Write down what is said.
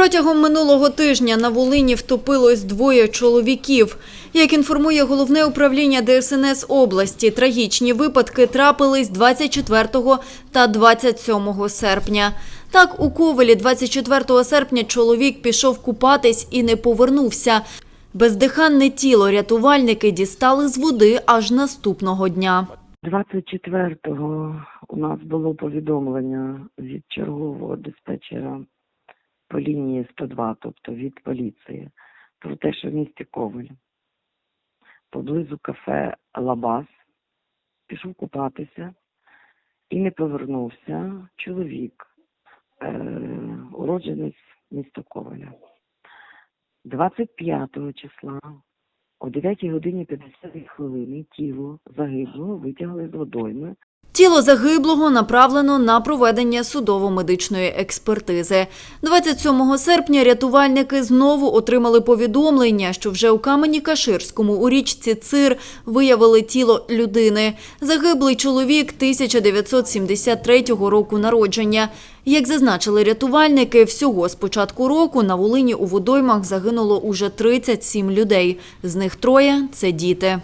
Протягом минулого тижня на Волині втопилось двоє чоловіків. Як інформує головне управління ДСНС області, трагічні випадки трапились 24 та 27 серпня. Так, у Ковелі 24 серпня чоловік пішов купатись і не повернувся. Бездиханне тіло рятувальники дістали з води аж наступного дня. 24-го у нас було повідомлення від чергового диспетчера по лінії 102, тобто від поліції, про те, що в місті Ковель поблизу кафе Лабас пішов купатися і не повернувся чоловік, е, уродженець міста Ковеля. 25 числа о 9 годині 50 хвилини тіло загиблого витягли з водойми Тіло загиблого направлено на проведення судово-медичної експертизи. 27 серпня рятувальники знову отримали повідомлення, що вже у Камені-Каширському у річці Цир виявили тіло людини. Загиблий чоловік 1973 року народження. Як зазначили рятувальники, всього з початку року на Волині у водоймах загинуло уже 37 людей. З них троє – це діти.